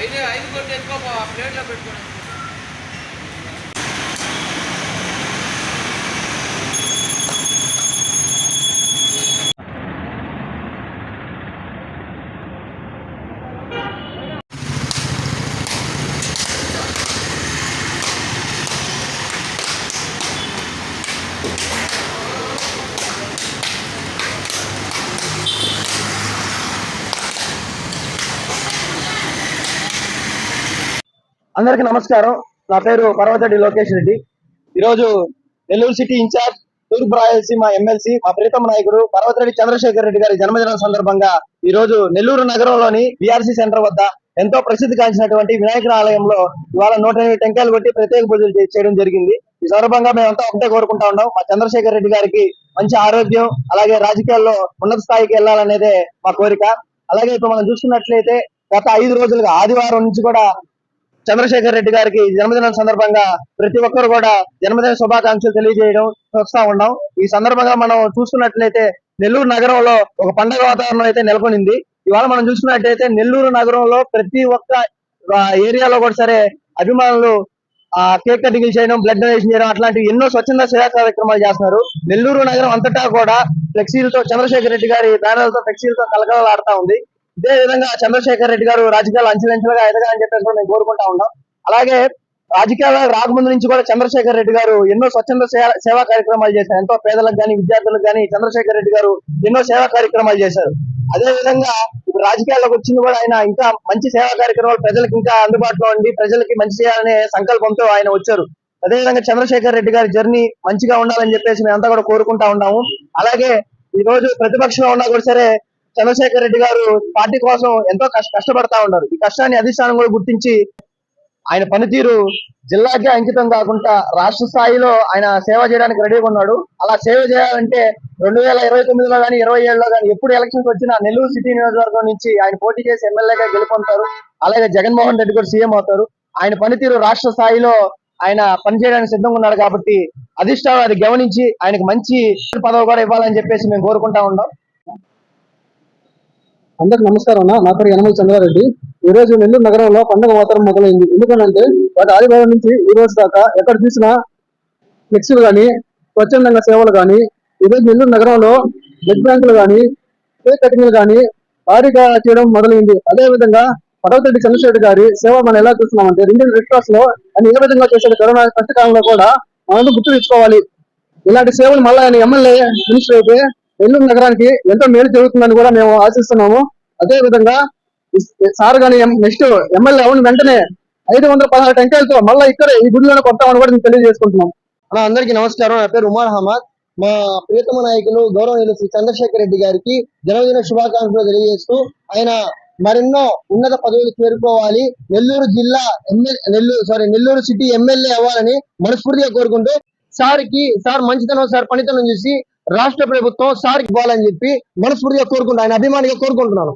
ఐదు ఐదు కొట్టి ఎత్తుకో ప్లేట్లో పెట్టుకోండి అందరికి నమస్కారం. నా పేరు పర్వతడి లోకేష్ రెడ్డి. ఈరోజు నెల్లూరు సిటీ ఇన్ఛార్జ్ తూర్పు రాయలసీమ ఎమ్మెల్సీ మా ప్రీతమ నాయకుడు పర్వతరెడ్డి చంద్రశేఖర్ రెడ్డి గారి జన్మదినం సందర్భంగా ఈ రోజు నెల్లూరు నగరంలోని బీఆర్సీ సెంటర్ వద్ద ఎంతో ప్రసిద్ధి గాంచినటువంటి వినాయకుడి ఆలయంలో ఇవాళ నూట ఎనిమిది టెంకాయలు కొట్టి ప్రత్యేక పూజలు చేయడం జరిగింది. ఈ సందర్భంగా మేమంతా ఒకటే కోరుకుంటా ఉన్నాం. మా చంద్రశేఖర్ రెడ్డి గారికి మంచి ఆరోగ్యం అలాగే రాజకీయాల్లో ఉన్నత స్థాయికి వెళ్ళాలనేదే మా కోరిక. అలాగే ఇప్పుడు మనం చూసుకున్నట్లయితే గత ఐదు రోజులుగా ఆదివారం నుంచి కూడా చంద్రశేఖర్ రెడ్డి గారికి జన్మదినం సందర్భంగా ప్రతి ఒక్కరు కూడా జన్మదిన శుభాకాంక్షలు తెలియజేయడం చూస్తా ఉన్నాం. ఈ సందర్భంగా మనం చూసుకున్నట్లయితే నెల్లూరు నగరంలో ఒక పండగ వాతావరణం అయితే నెలకొనింది. ఇవాళ మనం చూసుకున్నట్లయితే నెల్లూరు నగరంలో ప్రతి ఒక్క ఏరియాలో కూడా సరే అభిమానులు ఆ కేక్ కటింగ్ చేయడం బ్లడ్ డొనేషన్ చేయడం అట్లాంటి ఎన్నో స్వచ్ఛంద సేవా కార్యక్రమాలు చేస్తున్నారు. నెల్లూరు నగరం అంతటా కూడా ఫ్లెక్సీలతో చంద్రశేఖర్ రెడ్డి గారి బ్యానర్లతో ఫ్లెక్సీలతో కలకలలాడుతా ఉంది. ఇదే విధంగా చంద్రశేఖర్ రెడ్డి గారు రాజకీయాలు అంచెలంచెలుగా ఎదగాలని చెప్పేసి కూడా మేము కోరుకుంటా ఉన్నాం. అలాగే రాజకీయాలకు రాకముందు నుంచి కూడా చంద్రశేఖర్ రెడ్డి గారు ఎన్నో స్వచ్ఛంద సేవా కార్యక్రమాలు చేశారు. ఎంతో పేదలకు కానీ విద్యార్థులకు కానీ చంద్రశేఖర్ రెడ్డి గారు ఎన్నో సేవా కార్యక్రమాలు చేశారు. అదే విధంగా ఇప్పుడు రాజకీయాల్లోకి వచ్చింది కూడా ఆయన ఇంకా మంచి సేవా కార్యక్రమాలు ప్రజలకు ఇంకా అందుబాటులో ఉండి ప్రజలకి మంచి చేయాలనే సంకల్పంతో ఆయన వచ్చారు. అదే విధంగా చంద్రశేఖర్ రెడ్డి గారి జర్నీ మంచిగా ఉండాలని చెప్పేసి మేమంతా కూడా కోరుకుంటా ఉన్నాము. అలాగే ఈ రోజు ప్రతిపక్షంలో ఉన్నా కూడా సరే చంద్రశేఖర్ రెడ్డి గారు పార్టీ కోసం ఎంతో కష్ట కష్టపడతా ఉన్నారు. ఈ కష్టాన్ని అధిష్టానం కూడా గుర్తించి ఆయన పనితీరు జిల్లాకే అంకితం కాకుండా రాష్ట్ర స్థాయిలో ఆయన సేవ చేయడానికి రెడీగా ఉన్నాడు. అలా సేవ చేయాలంటే రెండు వేల ఇరవై తొమ్మిదిలో కానీ ఇరవై ఏడులో కానీ ఎప్పుడు ఎలక్షన్స్ వచ్చినా నెల్లూరు సిటీ నియోజకవర్గం నుంచి ఆయన పోటీ చేసి ఎమ్మెల్యేగా గెలుపొందుతారు. అలాగే జగన్మోహన్ రెడ్డి కూడా సీఎం అవుతారు. ఆయన పనితీరు రాష్ట్ర స్థాయిలో ఆయన పనిచేయడానికి సిద్ధంగా ఉన్నాడు కాబట్టి అధిష్టానం అది గమనించి ఆయనకు మంచి పదవి కూడా ఇవ్వాలని చెప్పేసి మేము కోరుకుంటా ఉన్నాం. అందరికి నమస్కారం అన్న. నా పేరు యనమల చంద్రారెడ్డి. ఈ రోజు నెల్లూరు నగరంలో పండుగ వాతావరణం మొదలైంది. ఎందుకంటే వాటి ఆదివారం నుంచి ఈ రోజు దాకా ఎక్కడ చూసినా ఫ్లెక్సీలు కానీ స్వచ్ఛందంగా సేవలు కానీ ఈ రోజు నెల్లూరు నగరంలో బ్లడ్ బ్యాంకులు కానీ కేక్ కటింగ్లు కానీ భారీగా చేయడం మొదలైంది. అదే విధంగా చంద్రశేఖర్ గారి సేవ మనం ఎలా చూస్తున్నామంటే రెండు రెడ్ క్రాస్లో ఆయన ఏ విధంగా చేశాడు కరోనా కష్టకాలంలో కూడా మనం గుర్తు తెచ్చుకోవాలి. ఇలాంటి సేవలు మళ్ళీ ఆయన ఎమ్మెల్యే మినిస్టర్ అయితే నెల్లూరు నగరానికి ఎంతో మేలు జరుగుతుందని కూడా మేము ఆశిస్తున్నాము. అదే విధంగా సార్ గాని నెక్స్ట్ ఎమ్మెల్యే అవును వెంటనే ఐదు వందల పదహారు టెంకాయలతో మళ్ళీ ఇక్కడ ఈ గుడిలోనే కొడతామని కూడా మేము తెలియజేసుకుంటున్నాం అలా అందరికీ నమస్కారం. నా పేరు ఉమర్ అహ్మద్. మా ప్రియతమ నాయకులు గౌరవనీయులు శ్రీ చంద్రశేఖర్ రెడ్డి గారికి జన్మదిన శుభాకాంక్షలు తెలియజేస్తూ ఆయన మరెన్నో ఉన్నత పదవులు చేరుకోవాలి. నెల్లూరు జిల్లా MLA Nellore sorry Nellore city MLA అవ్వాలని మనస్ఫూర్తిగా కోరుకుంటూ సార్కి సార్ మంచితనం సార్ పనితనం చూసి రాష్ట్ర ప్రభుత్వం సార్ పోవాలని చెప్పి మనస్ఫూర్తిగా కోరుకుంటున్నాను ఆయన అభిమానిగా కోరుకుంటున్నాను.